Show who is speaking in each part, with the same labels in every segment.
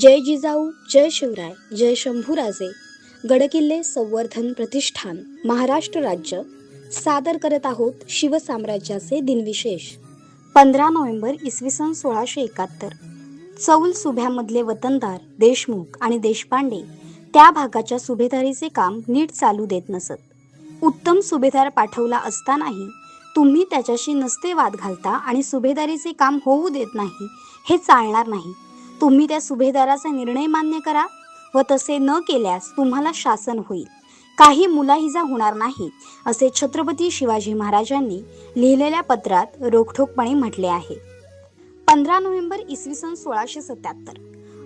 Speaker 1: जय जिजाऊ जय शिवराय जय शंभूराजे. गडकिल्ले संवर्धन प्रतिष्ठान महाराष्ट्र राज्य. सादर करत आहोत शिवसाम्राज्याचे दिनविशेष. पंधरा नोव्हेंबर इसवी सन सोळाशे एकाहत्तर. चौल सुभ्यामधले वतनदार देशमुख आणि देशपांडे त्या भागाच्या सुभेदारीचे काम नीट चालू देत नसत. उत्तम सुभेदार पाठवला असतानाही तुम्ही त्याच्याशी नसते वाद घालता आणि सुभेदारीचे काम होऊ देत नाही हे चालणार नाही. तुम्ही त्या सुभेदाराचा निर्णय मान्य करा व तसे न केल्यास तुम्हाला शासन होईल. काही मुलाहिजा होणार नाही असे छत्रपती शिवाजी महाराजांनी लिहिलेल्या पत्रात रोखठोकपणे म्हटले आहे. पंधरा नोव्हेंबर इसवी सन सोळाशे सत्याहत्तर.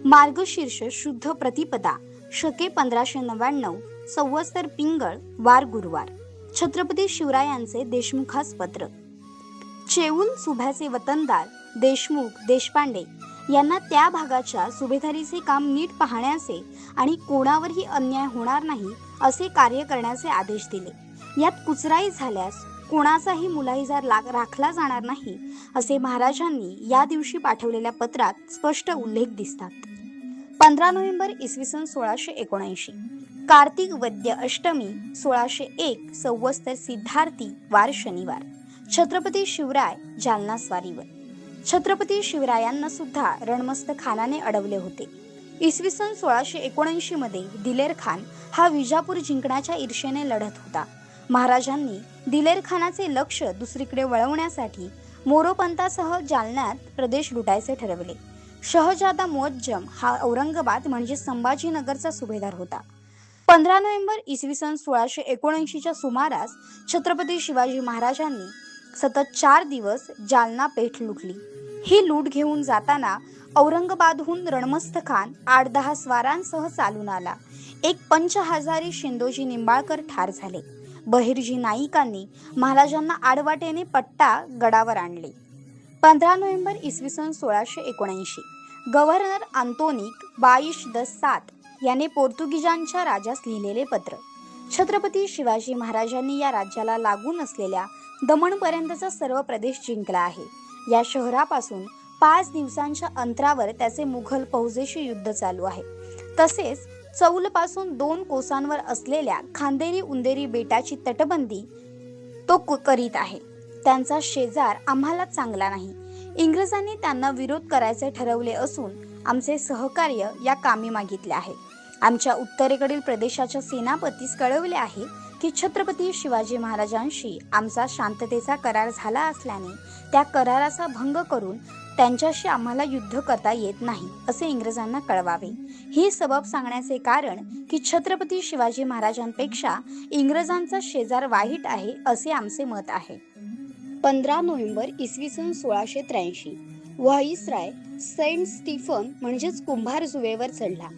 Speaker 1: मार्गशीर्ष शुद्ध प्रतिपदा शके पंधराशे नव्याण्णव संवत्सर पिंगळ वार गुरुवार. छत्रपती शिवरायांचे देशमुखास पत्र चेऊल सुभ्याचे वतनदार देशमुख देशपांडे यांना त्या भागाच्या सुभेदारीचे काम नीट पाहण्याचे आणि कोणावरही अन्याय होणार नाही असे कार्य करण्याचे आदेश दिले. यात कुचराई झाल्यास कोणाचाही मुलाहिजार लाग राखला जाणार नाही असे महाराजांनी या दिवशी पाठवलेल्या पत्रात स्पष्ट उल्लेख दिसतात. पंधरा नोव्हेंबर इसवी सन सोळाशे एकोणऐंशी कार्तिक वद्य अष्टमी सोळाशे एक संवस्तर सिद्धार्थी वार शनिवार छत्रपती शिवराय जालना स्वारीवर. छत्रपती शिवरायांना सुद्धा रणमस्त खानाने अडवले होते. इसवी सन सोळाशे एकोणऐंशी मध्ये दिलेर खान हा विजापूर जिंकण्याच्या ईर्षेने लढत होता. महाराजांनी दिलेर खानाचे लक्ष दुसरीकडे वळवण्यासाठी मोरोपंतासह जालन्यात प्रदेश लुटायचे ठरवले. शहजादा मुअज्जम हा औरंगाबाद म्हणजे संभाजीनगरचा सुभेदार होता. पंधरा नोव्हेंबर इसवी सन सोळाशे एकोणऐंशीच्या सुमारास छत्रपती शिवाजी महाराजांनी सतत चार दिवस जालना पेठ लुटली. ही लूट घेऊन जाताना औरंगाबादहून रणमस्त खान आठ दहा स्वारांसह चालून आला. एक पंच हजारी शिंदोजी निंबाळकर ठार झाले. बहिर्जी नाईकांनी महाराजांना आडवाटेने पट्टा गडावर आणले. पंधरा नोव्हेंबर इसवी सन सोळाशे एकोणऐंशी गव्हर्नर आंतोनिक बाईश द सात याने पोर्तुगीजांच्या राजास लिहिलेले पत्र. छत्रपती शिवाजी महाराजांनी या राज्याला लागून असलेल्या दमणपर्यंतचा सर्व प्रदेश जिंकला आहे. या शहरापासून पाच दिवसांच्या अंतरावर त्याचे मुघल फौजेशी युद्ध चालू आहे. तसेच चौलपासून दोन कोसांवर असलेल्या खांदेरी उंदेरी बेटाची तटबंदी तो क- करीत आहे. त्यांचा शेजार आम्हाला चांगला नाही. इंग्रजांनी त्यांना विरोध करायचे ठरवले असून आमचे सहकार्य या कामी मागितले आहे. आमच्या उत्तरेकडील प्रदेशाच्या सेनापतीस कळवले आहे की छत्रपती शिवाजी महाराजांशी आमचा शांततेचा करार झाला असल्याने त्या कराराचा भंग करून त्यांच्याशी आम्हाला युद्ध करता येत नाही असे इंग्रजांना कळवावे. ही सबब सांगण्याचे कारण की छत्रपती शिवाजी महाराजांपेक्षा इंग्रजांचा शेजार वाईट आहे असे आमचे मत आहे. पंधरा नोव्हेंबर इसवी सन सोळाशे त्र्याऐंशी व्हॉईसराय सेंट स्टीफन म्हणजेच कुंभार जुवेवर चढला.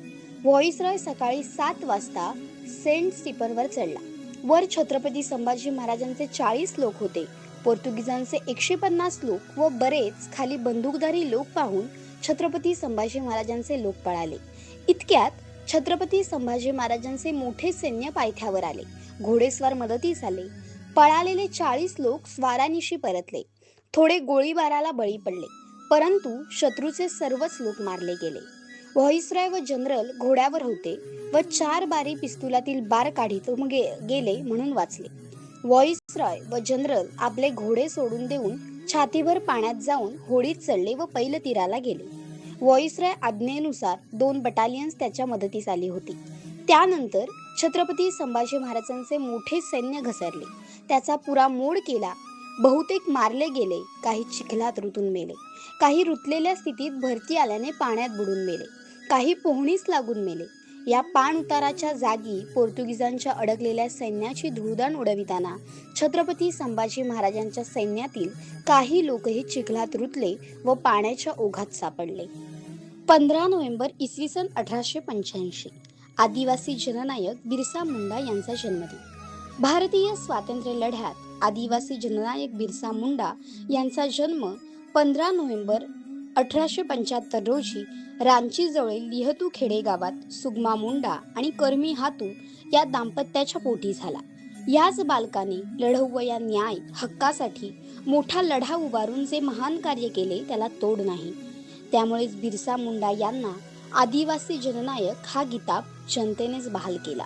Speaker 1: व्हॉइसरॉय सकाळी सात वाजता सेंट स्टीफनवर चढला. वर छत्रपती संभाजी महाराजांचे चाळीस लोक होते. पोर्तुगीजांचे एकशे पन्नास लोक व बरेच खाली बंदूकधारी लोक पाहून छत्रपती संभाजी महाराजांचे लोक पळाले. इतक्यात छत्रपती संभाजी महाराजांचे मोठे सैन्य पायथ्यावर आले. घोडेस्वार मदतीस आले. पळालेले चाळीस लोक स्वारानिशी परतले. थोडे गोळीबाराला बळी पडले. परंतु शत्रूचे सर्वच लोक मारले गेले. व्हॉइसरॉय व जनरल घोड्यावर होते व चार बारी पिस्तुलातील बार काढीत गे गेले म्हणून वाचले. व्हॉइसरॉय व जनरल आपले घोडे सोडून देऊन छातीभर पाण्यात जाऊन होडीत चढले व पैल तीराला गेले. व्हॉइसरॉय आज्ञेनुसार दोन बटालियन्स त्याच्या मदतीस आली होती. त्यानंतर छत्रपती संभाजी महाराजांचे मोठे सैन्य घसरले. त्याचा पुरा मोड केला. बहुतेक मारले गेले काही चिखलात रुतून मेले. काही रुतलेल्या स्थितीत भरती आल्याने पाण्यात बुडून मेले. काही पोहणीस लागून मेले. या पाण उताराच्या जागी पोर्तुगीजांच्या अडकलेल्या सैन्याची धुळदाण उडविताना छत्रपती संभाजी महाराजांच्या सैन्यातील काही लोकही चिखलात रुतले व पाण्याच्या ओघात सापडले. पंधरा नोव्हेंबर इसवी सन अठराशे पंच्याऐंशी आदिवासी जननायक बिरसा मुंडा यांचा जन्मदिन. भारतीय स्वातंत्र्य लढ्यात आदिवासी जननायक बिरसा मुंडा यांचा जन्म पंधरा नोव्हेंबर अठराशे पंच्याहत्तर रोजी रांचीजवळील लिहतू खेडे गावात सुगमा मुंडा आणि कर्मी हातू या दाम्पत्याच्या पोटी झाला. याच बालकाने लढवया न्याय हक्कासाठी मोठा लढा उभारून जे महान कार्य केले त्याला तोड नाही. त्यामुळेच बिरसा मुंडा यांना आदिवासी जननायक हा किताब जनतेनेच बहाल केला.